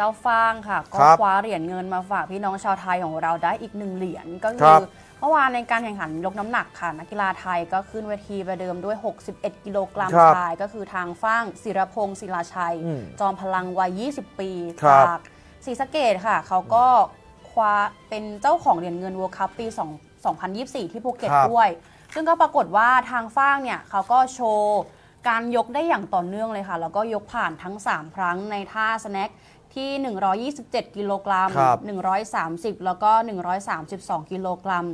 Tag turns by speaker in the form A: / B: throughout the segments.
A: เจ้าฟางค่ะ ก็
B: ครับ
A: คว้าเหรียญเงินมาฝากพี่น้องชาวไทยของเราได้อีกหนึ่งเหรียญก็
B: ค
A: คื
B: รั
A: อบ เมื่อวานในการแข่งขันยกน้ำหนักค่ะนักกีฬาไทยก็ขึ้นเวทีประเดิมด้วย 61 กิโลกรัม
B: ครับ
A: ชายก็คือทางฟ้างศิรพงศ์ศิลาชัย
B: อืม
A: จอมพลังวัย 20 ปี
B: ครับ
A: จากศรีสะเกดค่ะ เขาก็คว้าเป็นเจ้าของเหรียญเงิน World Cup ปี2 2024 ที่ภูเก็ต
B: ครับ
A: ด้วย ซึ่งก็ปรากฏว่าทางฟ้างเนี่ยเขาก็โชว์ การยกได้อย่างต่อเนื่องเลยค่ะ แล้วก็ยกผ่านทั้ง 3 ครั้งในท่าสแน็ค ที่ 127 กิโลกรัม
B: ครับ
A: 130 แล้วก็ 132 กิโลกรัม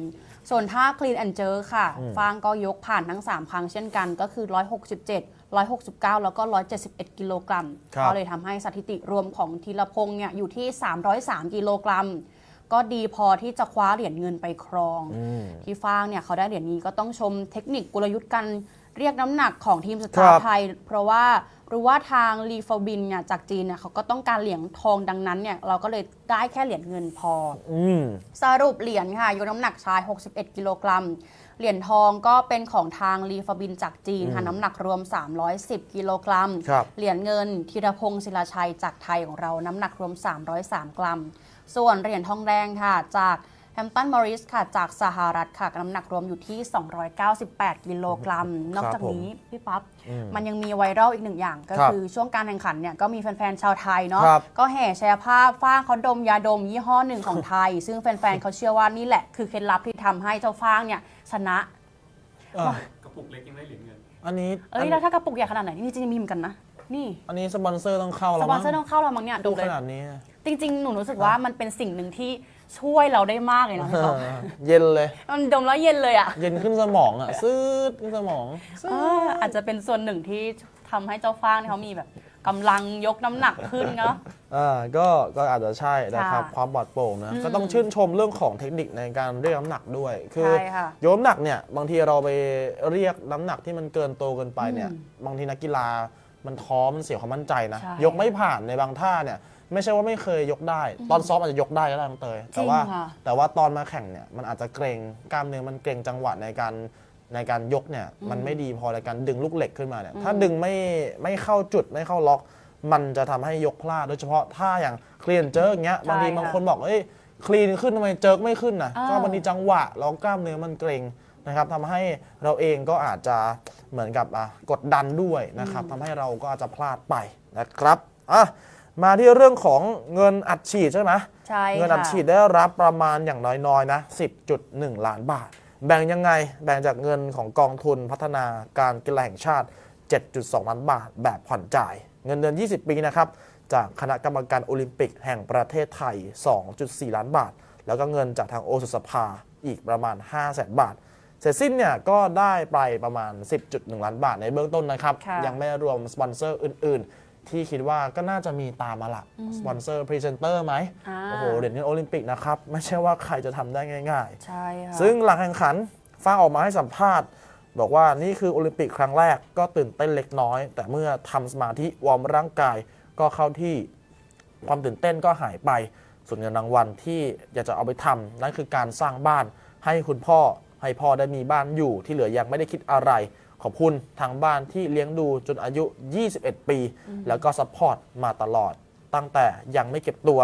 A: ส่วนท่า clean and jerk ค่ะ ฟางก็ยกผ่านทั้ง 3 ครั้งเช่นกันก็คือ 167 169 แล้วก็ 171 กิโลกรัม
B: ครับ
A: ก็เลยทำให้สถิติรวมของธีรพงษ์เนี่ยอยู่ที่ 303 กิโลกรัม ก็ดีพอที่จะคว้าเหรียญเงินไปครอง
B: อืม
A: พี่ฟางเนี่ยเขาได้เหรียญนี้ก็ต้องชมเทคนิคกลยุทธ์การเรียกน้ำหนักของทีมสตา
B: ครั
A: ร์
B: บ
A: ไทย เพราะว่า รู้ว่าทางลีฟอบินเนี่ยจากจีนเนี่ยเขาก็ต้องการเหรียญทองดังนั้นเนี่ยเราก็เลยได้แค่เหรียญเงินพอ
B: อืม
A: สรุปเหรียญค่ะยกน้ำหนักชาย 61 กิโลกรัม เหรียญทองก็เป็นของทางลีฟาบินจากจีนค่ะน้ำหนักรวม 310 กิโลกรัม
B: ครับ
A: เหรียญเงินธีรพงศ์ศิลาชัยจากไทยของเราน้ำหนักรวม 303 กรัม ส่วนเหรียญทองแดงค่ะจาก แฮมตันมอริสค่ะจากสหรัฐค่ะน้ำหนักรวมอยู่ที่ 298 กิโลกรัม นอกจากนี้พี่ปั๊บมันยังมีไวรัลอีกหนึ่งอย่าง ก็
B: ครับ
A: คือช่วงการแข่งขันเนี่ยก็มีแฟนๆชาวไทยเนาะ
B: ครับ
A: ก็แห่แชร์ภาพฟ้างเขาดมยาดมยี่ห้อหนึ่งของไทย ซึ่งแฟนๆเขาเชื่อว่านี่แหละคือเคล็ดลับที่ทำให้เจ้าฟ้างเนี่ยชนะ
B: อะ
C: กระปุกเล็กยังได้เหรียญเงิน
B: อันนี้
A: เอ้ยแล้วถ้ากระปุกใหญ่ขนาดไหนนี่จริงๆมีเหมือนกันนะ นี่
B: อันนี้สปอนเซอร์ต้องเข้า
A: ส
B: แล้ว
A: ปอ
B: มั้
A: นเซอร์ต้องเข้าเรามั้งเนี่ยดู
B: ดู
A: เล
B: ข
A: ย
B: นาดนี้
A: จริง ๆ หนูรู้สึกว่ามันเป็นสิ่งหนึ่งที่ช่วยเราได้มากเลยนะพี่
B: เอ
A: ป๊อป
B: อเย็นเลย
A: มันดมแล้วเย็นเลยอะ
B: เย็นขึ้นสมองอะ ซืดขึ้นสมองซื
A: เอ
B: ด
A: ออาจจะเป็นส่วนหนึ่งที่ทำให้เจ้าฟ้างเนี่ยเขามีแบบกำลังยกน้ำหนักขึ้นเนาะ
B: อ่าก็ก็อาจจะใช่นะครับ
A: ค่ะ
B: ความปลอดโปร่งนะ
A: อืม
B: ก็ต้องชื่นชมเรื่องของเทคนิคในการเรียกน้ำหนักด้วย คือ
A: ใช่ค่ะ
B: ยกน้ำหนักเนี่ย บางทีเราไปเรียกน้ำหนักที่มันเกินโตเกินไปเนี่ย
A: อืม
B: บางทีนักกีฬา มันท้อมันเสียความมั่นใจนะ
A: ใช่
B: ยกไม่ผ่านในบางท่าเนี่ย ไม่ใช่ว่าไม่เคยยกได้ ตอนซ้อมอาจจะยกได้ก็ได้น้องเตยแต่ว่า
A: จริงค่ะ
B: แต่ว่าตอนมาแข่งเนี่ยมันอาจจะเกรงกล้ามเนื้อมันเกรงจังหวะในการในการยกเนี่ยมันไม่ดีพอในการดึงลูกเหล็กขึ้นมาเนี่ยถ้าดึงไม่ไม่เข้าจุดไม่เข้าล็อก มันจะทำให้ยกพลาดโดยเฉพาะท่าอย่างเคลียนเจิร์กเงี้ย
A: ใช่
B: บางที
A: ค่ะ
B: บางคนบอกเอ้ยคลีนขึ้นทำไมเจิร์กไม่ขึ้นนะ
A: อ่า
B: ก็บางทีจังหวะแล้วกล้ามเนื้อมันเกร็ง นะครับทำให้เราเองก็อาจจะเหมือนกับอะกดดันด้วยนะครับทำให้เราก็อาจจะพลาดไปนะครับอะมาที่เรื่องของเงินอัดฉีดใช่ไหม
A: ใช่
B: เงินอัด
A: ค่ะ
B: ฉีดได้รับประมาณอย่างน้อยๆนะ10.1 ล้านบาท แบ่งยังไงแบ่งจากเงินของกองทุนพัฒนาการกีฬาแห่งชาติ 7.2 ล้านบาท แบบผ่อนจ่าย เงินเดือน 20 ปีนะครับจากคณะกรรมการโอลิมปิกแห่งประเทศไทย 2.4 ล้านบาท แล้วก็เงินจากทางโอสุสภาอีกประมาณ 5 0 0แสนบาท เสร็จสิ้นเนี่ยก็ได้ไปประมาณ 10.1 ล้านบาทในเบื้องต้นนะครับ
A: ค่ะ
B: ยังไม่รวมสปอนเซอร์อื่น ๆ ที่คิดว่าก็น่าจะมีตามมาละสปอนเซอร์พรีเซนเตอร์ไหม
A: อ่า
B: โอ้โหเหรียญเงินโอลิมปิกนะครับ ไม่ใช่ว่าใครจะทำได้ง่าย
A: ใช่ค่ะ
B: ๆซึ่งหลังแข่งขันฟ้างออกมาให้สัมภาษณ์ บอกว่านี่คือโอลิมปิกครั้งแรกก็ตื่นเต้นเล็กน้อย แต่เมื่อทำสมาธิวอร์มร่างกายก็เข้าที่ความตื่นเต้นก็หายไป ส่วนเงินรางวัลที่อยากจะเอาไปทำนั่นคือการสร้างบ้านให้คุณพ่อ ให้พ่อได้มีบ้านอยู่ที่เหลือยังไม่ได้คิดอะไร ขอบคุณทางบ้านที่เลี้ยงดูจนอายุ 21 ปี แล้วก็ซัพพอร์ตมาตลอด ตั้งแต่ยังไม่เก็บตัว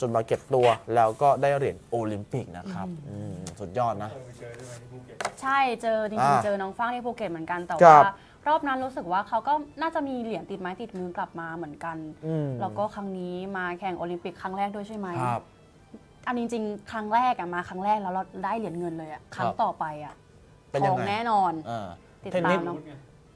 B: จนมาเก็บตัวแล้วก็ได้เหรียญโอลิมปิกนะครับอืมสุดยอดนะ
C: เออไปเจอได้ไหมที่ภูเก็ต
A: ใช่เจอจริง
B: อ่า
A: ๆเจอน้องฟ้างที่ภูเก็ตเหมือนกันแต่
B: ครั
A: ว่า
B: บ
A: รอบนั้นรู้สึกว่าเขาก็น่าจะมีเหรียญติดไม้ติดมือกลับมาเหมือนกัน
B: อืม
A: แล้วก็ครั้งนี้มาแข่งโอลิมปิกครั้งแรกด้วยใช่ไหม
B: ครับ
A: อันจริงๆ ครั้งแรกอะมาครั้งแรกแล้วเราได้เหรียญเงินเลยอะครั้ง
B: ครับ
A: ต่อไปอะ
B: เป็น
A: ท
B: ยั
A: องง
B: ไง
A: แน่นอน
B: อ่า
A: ติด
B: เทน
A: ตา
B: นิ
A: ม
B: ส
A: น้อง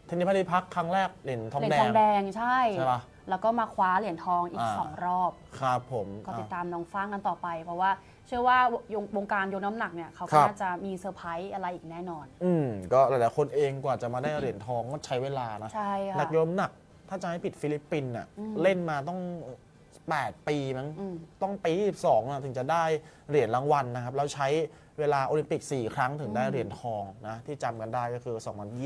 B: เทนนิสพัทยพักครั้งแรกเหรียญทอง
A: เหรียญ
B: แด
A: ทองงแดงใช่
B: ใช่ปะ
A: แล้วก็มาคว้าเหรียญทองอีก
B: อ่า
A: สองรอบ
B: ครับผม
A: ก็ติด
B: อะ
A: ตามน้องฟ้างกันต่อไป เพราะว่าเชื่อว่าวงการยกน้ำหนักเนี่ยเขา
B: ครั
A: ก็
B: บ
A: น่าจะมีเซอร์ไพรส์อะไรอีกแน่นอน
B: อืมก็หลายๆคนเองกว่าจะมาได้เหรียญทองก็ใช้เวลานะ
A: ใช่ค่ะ
B: นักโยมหนัก ถ้าจะให้ผิดฟิลิปปินส์น่ะ
A: อืม
B: เล่นมาต้อง 8 ปีมั้ง
A: อืม
B: ต้องปีที่12นะถึงจะได้เหรียญรางวัลนะครับแล้วใช้เวลาโอลิมปิก 4 ครั้งถึงได้เหรียญทองนะที่จำกันได้ก็คือ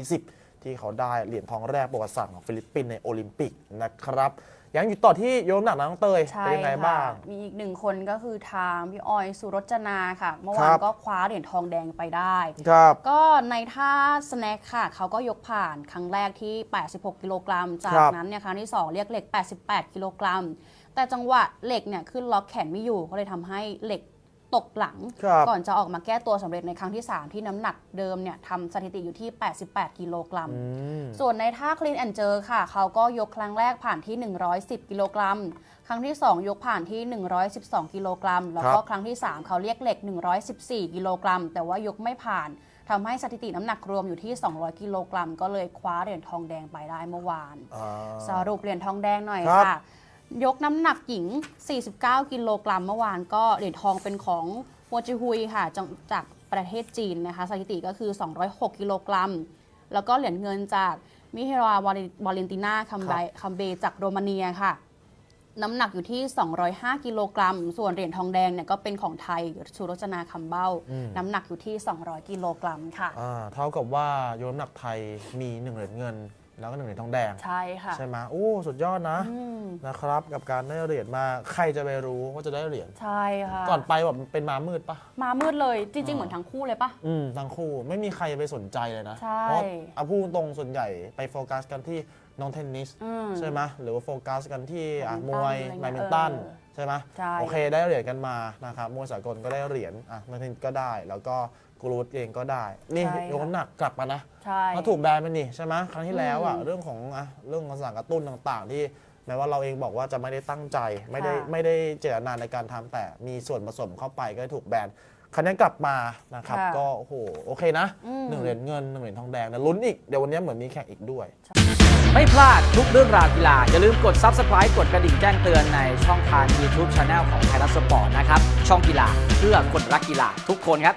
B: 2020 ที่เขาได้เหรียญทองแรกประวัติศาสตร์ของฟิลิปปินส์ในโอลิมปิกนะครับยังอยู่ต่อที่โยมหนักนะน้องเตย
A: ใช่
B: เป็นยังไง
A: ค่ะ
B: บ้าง
A: มีอีกหนึ่งคนก็คือทางพี่ออยสุรจนาค่ะ เมื่อวา
B: คนรับ
A: ก็คว้าเหรียญทองแดงไปได้
B: ครับ
A: ก็ในท่าสแน็คค่ะ เขาก็ยกผ่านครั้งแรกที่ 86 กิโลกรัม จา
B: ค
A: ก
B: รับ
A: นั้นเนี่ยครั้งที่ 2 เรียกเหล็ก 88 กิโลกรัม แต่จังหวะเหล็กเนี่ยขึ้นล็อกแขนไม่อยู่ก็เลยทำให้เหล็กตกหลัง
B: ครับ
A: ก่อนจะออกมาแก้ตัวสำเร็จในครั้งที่ 3 ที่น้ำหนักเดิมเนี่ยทำสถิติอยู่ที่ 88 กิโลกรัม
B: อืม
A: ส่วนในท่าคลีนแอนเจอค่ะ เขาก็ยกครั้งแรกผ่านที่ 110 กิโลกรัม ครั้งที่ 2 ยกผ่านที่ 112 กิโลกรัม แล้วก็
B: ครับ
A: ครั้งที่ 3 เขาเรียกเหล็ก 114 กิโลกรัม แต่ว่ายกไม่ผ่านทำให้สถิติน้ำหนักรวมอยู่ที่ 200 กิโลกรัม ก็เลยคว้าเหรียญทองแดงไปได้เมื่อวาน
B: อ่า
A: สรุปเหรียญทองแดงหน่อย
B: ครับ
A: ค่ะ ยกน้ำหนักหญิง 49 กิโลกรัมเมื่อวานก็เหรียญทองเป็นของฮัวจิฮุยค่ะจากจากประเทศจีนนะคะสถิติก็คือ 206 กิโลกรัม แล้วก็เหรียญเงินจากมิเฮราวาเลนติน่าคัมเบคัมเบจากโรมาเนียค่ะ น้ำหนักอยู่ที่ 205 กิโลกรัม ส่วนเหรียญทองแดงเนี่ยก็เป็นของไทยชูรจนาคัมเบ้า
B: อืม
A: น้ำหนักอยู่ที่ 200 กิโลกรัมค่ะ
B: อ่าเท่ากับว่ายกน้ำหนักไทยมีหนึ่งเหรียญเงิน แล้วก็หนึ่งเหรียญทองแดง
A: ใช่ค่ะ
B: ใช่ไหมโอ้ สุดยอดนะ
A: อืม
B: นะครับ กับการได้เหรียญมาใครจะไปรู้ว่าจะได้เหรียญ
A: ใช่ค่ะ
B: ก่อนไปแบบเป็นมามืดปะ
A: มามืดเลยจริงๆ
B: อ่า
A: เหมือนทั้งคู่เลยปะ
B: อืมทั้งคู่ไม่มีใครไปสนใจเลยนะ
A: ใช่
B: เพราะเอาพูดตรงๆส่วนใหญ่ไปโฟกัสกันที่น้องเทนนิส
A: อืม
B: ใช่ไหมหรือว่าโฟกัสกันที่อะ
A: แบด
B: ม
A: มินตัน
B: วย
A: อะไรเงี้ย
B: แบดมินตัน
A: เออ
B: ใช่ไหม
A: ใช่
B: โอเคได้เหรียญกันมานะครับมวยสากลก็ได้เหรียญอะนักเทนนิสก็ได้ แล้วก็ กรูดเองก็ได้ นี่
A: ใช่
B: ยกน้ำหนักกลับมานะ
A: ใช่
B: เขาถูกแบนไปนี่ใช่ไหมครั้งที่แล้วอะ
A: อืม
B: เรื่องของอะเรื่องของสารกระตุ้นต่างๆ ที่แม้ว่าเราเองบอกว่าจะไม่ได้ตั้งใจ ไม่ได้
A: ค่ะ
B: ไม่ได้เจตนาในการทำแต่มีส่วนผสมเข้าไปก็ถูกแบนครั้งนี้กลับมานะครับ
A: ค่ะ
B: ก็โอ้โหโอเคนะ
A: อืม
B: หนึ่งเหรียญเงินหนึ่งเหรียญทองแดงนะลุ้นอีกเดี๋ยววันนี้เหมือนมีแข่งอีกด้วย
D: ไม่พลาดทุกเรื่องราวกีฬา อย่าลืมกด Subscribe กดกระดิ่งแจ้งเตือนในช่องทาง YouTube Channel ของไทยรัฐสปอร์ตนะครับ ช่องกีฬาเพื่อคนรักกีฬาทุกคนครับ